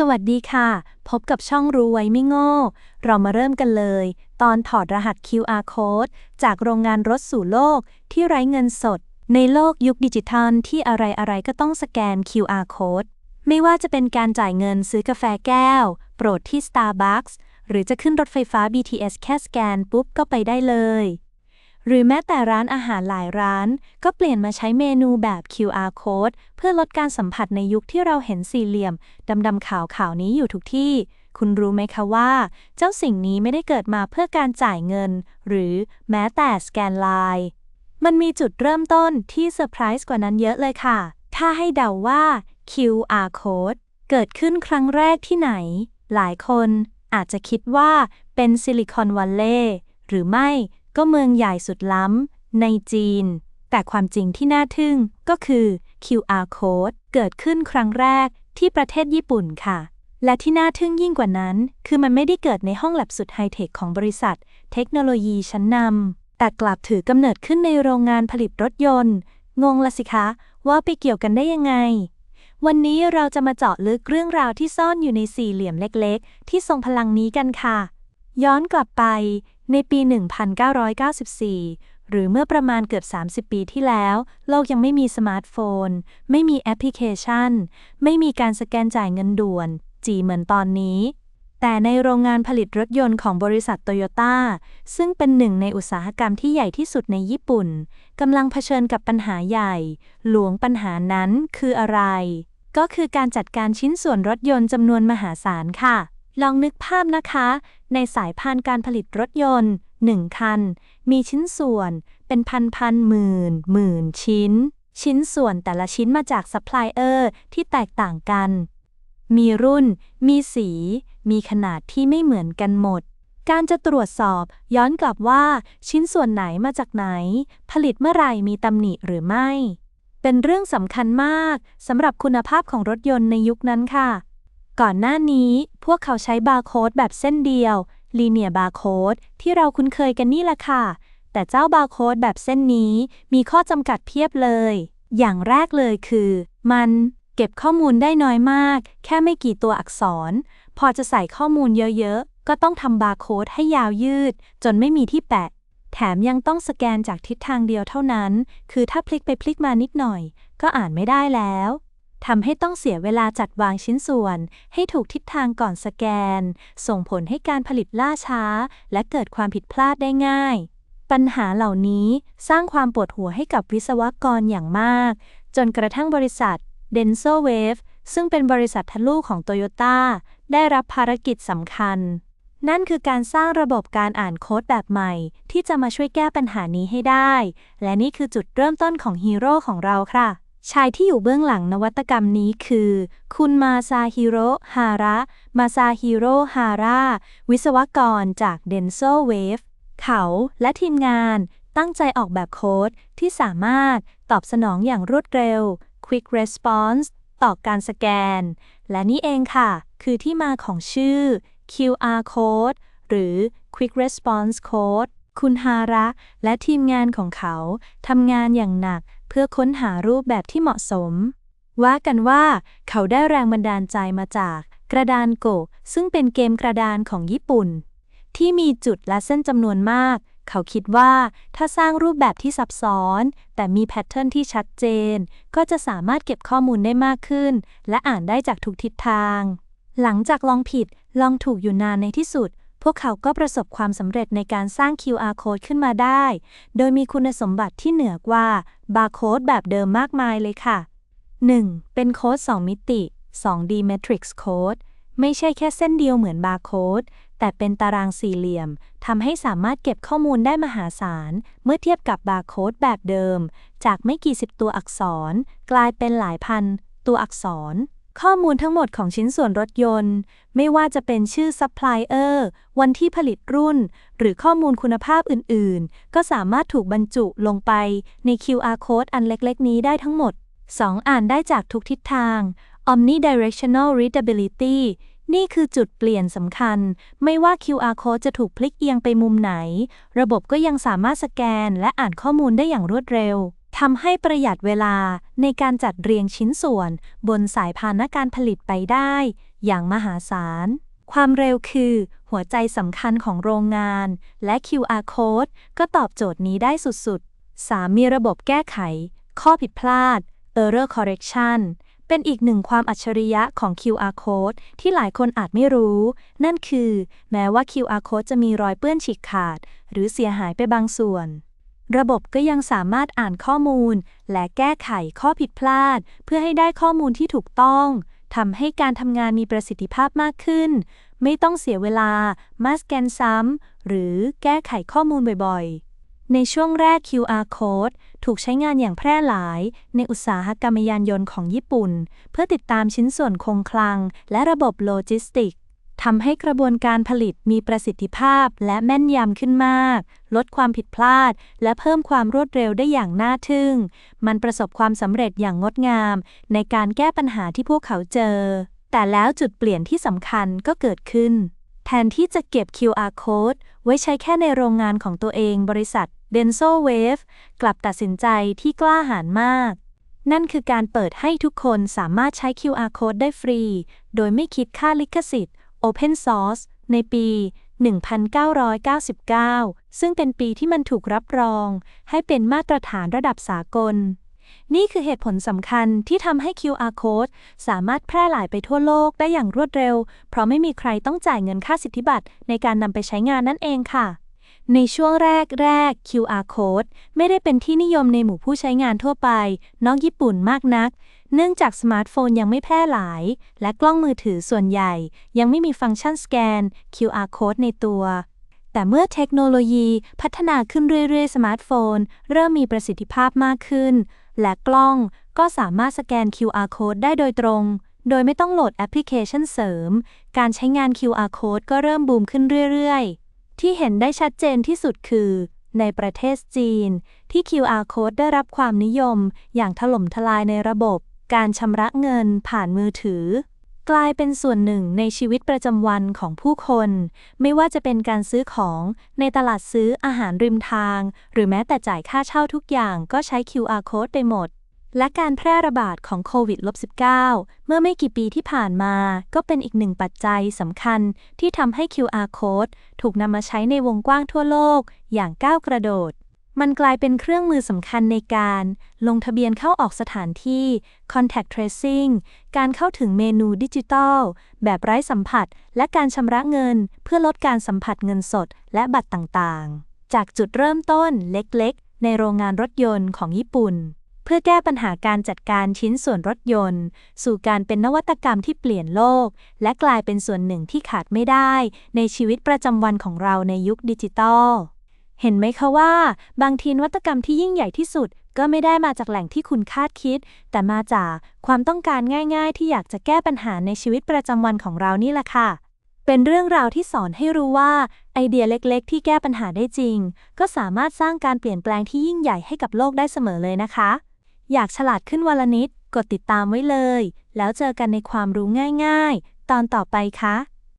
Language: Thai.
สวัสดีค่ะ พบกับช่องรู้ไว้ไม่โง่ เรามาเริ่มกันเลย ตอนถอดรหัส QR code จากโรงงานรถสู่โลกที่ไร้เงินสด ในโลกยุคดิจิทัลที่อะไรๆก็ต้องสแกน QR code ไม่ว่าจะเป็นการจ่ายเงินซื้อกาแฟแก้ว โปรดที่ Starbucks หรือจะขึ้นรถไฟฟ้า BTS แค่สแกนปุ๊บก็ไปได้เลย หรือแม้แต่ร้านอาหารหลายร้าน ก็เปลี่ยนมาใช้เมนูแบบ QR code เพื่อลดการสัมผัสในยุคที่เราเห็นสี่เหลี่ยมดำๆขาวๆนี้อยู่ทุกที่ คุณรู้ไหมคะว่า เจ้าสิ่งนี้ไม่ได้เกิดมาเพื่อการจ่ายเงิน หรือแม้แต่สแกนไลน์มันมีจุดเริ่มต้นที่เซอร์ไพรส์กว่านั้นเยอะเลยค่ะ ถ้าให้เดาว่า QR code เกิดขึ้นครั้งแรกที่ไหน หลายคนอาจจะคิดว่าเป็นซิลิคอนวัลเลย์หรือไม่ ก็เมืองใหญ่สุดล้ำในจีน แต่ความจริงที่น่าทึ่งก็คือ QR code เกิดขึ้นครั้งแรกที่ประเทศญี่ปุ่นค่ะ และที่น่าทึ่งยิ่งกว่านั้น คือมันไม่ได้เกิดในห้องแลบสุดไฮเทคของบริษัท เทคโนโลยีชั้นนำแต่กลับถือกำเนิดขึ้นในโรงงานผลิตรถยนต์ งงละสิคะ ว่าไปเกี่ยวกันได้ยังไง วันนี้เราจะมาเจาะลึกเรื่องราวที่ซ่อนอยู่ในสี่เหลี่ยมเล็ก ๆ ที่ทรงพลังนี้กันค่ะ ย้อนกลับไป ในปี 1994 หรือเมื่อประมาณเกือบ 30 ปีที่แล้ว โลกยังไม่มีสมาร์ทโฟน ไม่มีแอปพลิเคชัน ไม่มีการสแกนจ่ายเงินด่วน จีเหมือนตอนนี้ แต่ในโรงงานผลิตรถยนต์ของบริษัทโตโยต้า ซึ่งเป็นหนึ่งในอุตสาหกรรมที่ใหญ่ที่สุดในญี่ปุ่น กำลังเผชิญกับปัญหาใหญ่ หลวงปัญหานั้นคืออะไร ก็คือการจัดการชิ้นส่วนรถยนต์จำนวนมหาศาลค่ะ ลองนึกภาพนะคะ ในสายพานการผลิตรถยนต์ 1 คัน มีชิ้นส่วนเป็นพันพันหมื่นหมื่นชิ้น ชิ้นส่วนแต่ละชิ้นมาจากซัพพลายเออร์ที่แตกต่างกัน มีรุ่น มีสี มีขนาดที่ไม่เหมือนกันหมด การจะตรวจสอบย้อนกลับว่า ชิ้นส่วนไหนมาจากไหน ผลิตเมื่อไหร่มีตำหนิหรือไม่ เป็นเรื่องสำคัญมากสำหรับคุณภาพของรถยนต์ในยุคนั้นค่ะ ก่อนหน้านี้พวกเขาใช้บาร์โค้ดแบบเส้นเดียวลีเนียบาร์โค้ดที่เราคุ้นเคยกันนี่แหละค่ะ แต่เจ้าบาร์โค้ดแบบเส้นนี้มีข้อจำกัดเพียบเลย อย่างแรกเลยคือ มันเก็บข้อมูลได้น้อยมาก แค่ไม่กี่ตัวอักษร พอจะใส่ข้อมูลเยอะๆ ก็ต้องทำบาร์โค้ดให้ยาวยืด จนไม่มีที่แปะ แถมยังต้องสแกนจากทิศทางเดียวเท่านั้น คือถ้าพลิกไปพลิกมานิดหน่อย ก็อ่านไม่ได้แล้ว ทำให้ต้องเสียเวลาจัดวางชิ้นส่วน ให้ถูกทิศทางก่อนสแกน ส่งผลให้การผลิตล่าช้า และเกิดความผิดพลาดได้ง่าย ปัญหาเหล่านี้สร้างความปวดหัวให้กับวิศวกรอย่างมาก จนกระทั่งบริษัท Denso Wave ซึ่งเป็นบริษัททะลูกของโตโยต้าได้รับภารกิจสำคัญ นั่นคือการสร้างระบบการอ่านโค้ดแบบใหม่ ที่จะมาช่วยแก้ปัญหานี้ให้ได้ และนี่คือจุดเริ่มต้นของฮีโร่ของเราค่ะ ชายที่อยู่เบื้องหลังนวัตกรรมนี้คือ คุณมาซาฮิโร่ฮาระ มาซาฮิโร่ฮาระวิศวกรจาก Denso Wave เขาและทีมงานตั้งใจออกแบบโค้ดที่สามารถตอบสนองอย่างรวดเร็ว Quick Response ต่อการสแกน และนี่เองค่ะ คือที่มาของชื่อ QR Code หรือ Quick Response Code คุณฮาระและทีมงานของเขาทำงานอย่างหนักเพื่อค้นหารูปแบบที่เหมาะสม ว่ากันว่าเขาได้แรงบันดาลใจมาจาก กระดานโกะซึ่งเป็นเกมกระดานของญี่ปุ่น ที่มีจุดและเส้นจำนวนมาก เขาคิดว่าถ้าสร้างรูปแบบที่ซับซ้อน แต่มีแพทเทิร์นที่ชัดเจน ก็จะสามารถเก็บข้อมูลได้มากขึ้น และอ่านได้จากทุกทิศทาง หลังจากลองผิดลองถูกอยู่นานในที่สุด พวกเขาก็ประสบความสำเร็จในการสร้าง QR code ขึ้นมาได้ โดยมีคุณสมบัติที่เหนือกว่าบาร์โค้ดแบบเดิมมากมายเลยค่ะ 1. เป็นโค้ด 2 มิติ 2D Matrix Code ไม่ใช่แค่เส้นเดียวเหมือนบาร์โค้ด แต่เป็นตารางสี่เหลี่ยม ทำให้สามารถเก็บข้อมูลได้มหาศาล เมื่อเทียบกับบาร์โค้ดแบบเดิม จากไม่กี่สิบตัวอักษร กลายเป็นหลายพัน ตัวอักษร ข้อมูลทั้งหมดของชิ้นส่วนรถยนต์ ไม่ว่าจะเป็นชื่อซัพพลายเออร์วันที่ผลิตรุ่น หรือข้อมูลคุณภาพอื่น ๆ ก็สามารถถูกบรรจุลงไปใน QR code อันเล็ก ๆ นี้ได้ทั้งหมด 2. อ่านได้จากทุกทิศทาง omnidirectional readability นี่คือจุดเปลี่ยนสำคัญ ไม่ว่า QR code จะถูกพลิกเอียงไปมุมไหน ระบบก็ยังสามารถสแกนและอ่านข้อมูลได้อย่างรวดเร็ว ทำให้ประหยัดเวลาในการจัดเรียงชิ้นส่วน บนสายพานการผลิตไปได้ อย่างมหาศาล ความเร็วคือ หัวใจสำคัญของโรงงาน และ QR code ก็ตอบโจทย์นี้ได้สุดๆ 3. มีระบบแก้ไข ข้อผิดพลาด Error Correction เป็นอีกหนึ่งความอัจฉริยะของ QR code ที่หลายคนอาจไม่รู้ นั่นคือ แม้ว่า QR code จะมีรอยเปื้อนฉีกขาด หรือเสียหายไปบางส่วน ระบบก็ยังสามารถอ่านข้อมูล และแก้ไขข้อผิดพลาด เพื่อให้ได้ข้อมูลที่ถูกต้องทำให้การทำงานมีประสิทธิภาพมากขึ้น ไม่ต้องเสียเวลา มาสแกนซ้ำหรือแก้ไขข้อมูลบ่อยๆ ในช่วงแรก QR code ถูกใช้งานอย่างแพร่หลาย ในอุตสาหกรรมยานยนต์ของญี่ปุ่น เพื่อติดตามชิ้นส่วนคงคลัง และระบบโลจิสติกส์ ทำให้กระบวนการผลิตมีประสิทธิภาพและแม่นยำขึ้นมาก ลดความผิดพลาด และเพิ่มความรวดเร็วได้อย่างน่าทึ่ง มันประสบความสำเร็จอย่างงดงาม ในการแก้ปัญหาที่พวกเขาเจอ แต่แล้วจุดเปลี่ยนที่สำคัญก็เกิดขึ้น แทนที่จะเก็บ QR code ไว้ใช้แค่ในโรงงานของตัวเองบริษัท Denso Wave กลับตัดสินใจที่กล้าหาญมากนั่นคือการเปิดให้ทุกคนสามารถใช้ QR code ได้ฟรี โดยไม่คิดค่าลิขสิทธิ์ Open Source ในปี 1999 ซึ่งเป็นปีที่มันถูกรับรอง ให้เป็นมาตรฐานระดับสากล นี่คือเหตุผลสำคัญที่ทำให้ QR code สามารถแพร่หลายไปทั่วโลกได้อย่างรวดเร็ว เพราะไม่มีใครต้องจ่ายเงินค่าสิทธิบัตรในการนำไปใช้งานนั่นเองค่ะ ในช่วงแรกแรก QR code ไม่ได้เป็นที่นิยมในหมู่ผู้ใช้งานทั่วไป นอกญี่ปุ่นมากนัก เนื่องจากสมาร์ทโฟนยังไม่แพร่หลาย และกล้องมือถือส่วนใหญ่ ยังไม่มีฟังก์ชันสแกน QR code ในตัว แต่เมื่อเทคโนโลยีพัฒนาขึ้นเรื่อยๆ สมาร์ทโฟน เริ่มมีประสิทธิภาพมากขึ้น และกล้องก็สามารถสแกน QR code ได้โดยตรงโดยไม่ต้องโหลดแอปพลิเคชันเสริม การใช้งาน QR code ก็เริ่มบูมขึ้นเรื่อย ๆ ที่เห็นได้ชัดเจนที่สุดคือ ในประเทศจีน ที่ QR code ได้รับความนิยม อย่างถล่มทลายในระบบ การชำระเงินผ่านมือถือ กลายเป็นส่วนหนึ่งในชีวิตประจำวันของผู้คน ไม่ว่าจะเป็นการซื้อของในตลาดซื้ออาหารริมทาง หรือแม้แต่จ่ายค่าเช่าทุกอย่างก็ใช้ QR code ไปหมด และการแพร่ระบาดของโควิด -19 เมื่อไม่กี่ปีที่ผ่านมา ก็เป็นอีกหนึ่งปัจจัยสำคัญที่ทำให้ QR code ถูกนำมาใช้ในวงกว้างทั่วโลก อย่างก้าวกระโดด มันกลายเป็นเครื่องมือสำคัญในการ ลงทะเบียนเข้าออกสถานที่ contact tracing การเข้าถึงเมนูดิจิทัล แบบไร้สัมผัส และการชำระเงิน เพื่อลดการสัมผัสเงินสด และบัตรต่างๆ จากจุดเริ่มต้นเล็กๆ ในโรงงานรถยนต์ของญี่ปุ่น พื่อแก้ปัญหาการจัดการชิ้นส่วนรถยนต์ สู่การเป็นนวัตกรรมที่เปลี่ยนโลก และกลายเป็นส่วนหนึ่งที่ขาดไม่ได้ ในชีวิตประจำวันของเราในยุคดิจิตอลเห็นไหมคะว่า บางทีนวัตกรรมที่ยิ่งใหญ่ที่สุด ก็ไม่ได้มาจากแหล่งที่คุณคาดคิด แต่มาจากความต้องการง่ายๆ ที่อยากจะแก้ปัญหาในชีวิตประจำวันของเรานี่แหละค่ะ เป็นเรื่องราวที่สอนให้รู้ว่า ไอเดียเล็กๆ ที่แก้ปัญหาได้จริง ก็สามารถสร้างการเปลี่ยนแปลงที่ยิ่งใหญ่ให้กับโลกได้เสมอเลยนะคะ อยากฉลาดขึ้นวันละนิด กดติดตามไว้เลย แล้วเจอกันในความรู้ง่ายๆ ตอนต่อไปค่ะ